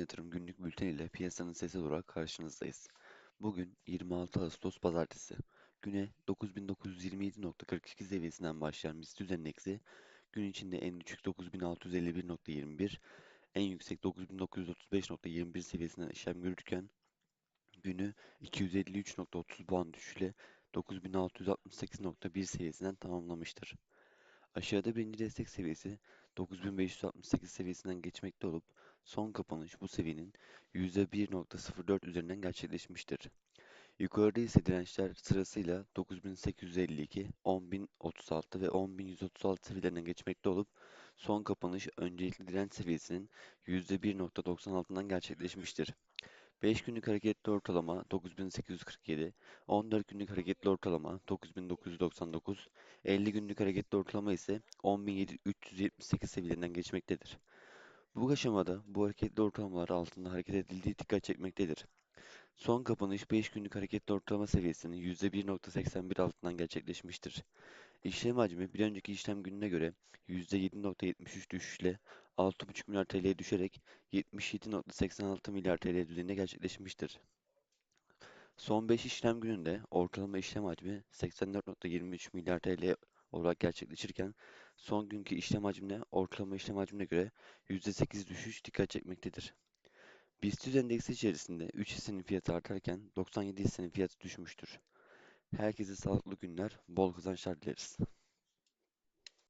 Yatırım Günlük Bülten ile piyasanın sesi olarak karşınızdayız. Bugün 26 Ağustos Pazartesi. Güne 9927.42 seviyesinden başlayan BIST endeksi gün içinde en düşük 9651.21, en yüksek 9935.21 seviyesinden işlem görürken günü 253.30 puan düşüşle 9668.1 seviyesinden tamamlamıştır. Aşağıda birinci destek seviyesi 9568 seviyesinden geçmekte olup son kapanış bu seviyenin %1.04 üzerinden gerçekleşmiştir. Yukarıda ise dirençler sırasıyla 9852, 10036 ve 10136 seviyelerinden geçmekte olup son kapanış öncelikli direnç seviyesinin %1.96'dan gerçekleşmiştir. 5 günlük hareketli ortalama 9847, 14 günlük hareketli ortalama 9999, 50 günlük hareketli ortalama ise 10378 seviyelerinden geçmektedir. Bu aşamada bu hareketli ortalamalar altında hareket edildiği dikkat çekmektedir. Son kapanış 5 günlük hareketli ortalama seviyesinin %1.81 altından gerçekleşmiştir. İşlem hacmi bir önceki işlem gününe göre %7.73 düşüşle 6,5 milyar TL'ye düşerek 77.86 milyar TL düzeyinde gerçekleşmiştir. Son 5 işlem gününde ortalama işlem hacmi 84.23 milyar TL olarak gerçekleşirken son günkü işlem hacmine ortalama işlem hacmine göre %8 düşüş dikkat çekmektedir. BIST endeksi içerisinde 3 hissenin fiyatı artarken 97 hissenin fiyatı düşmüştür. Herkese sağlıklı günler, bol kazançlar dileriz.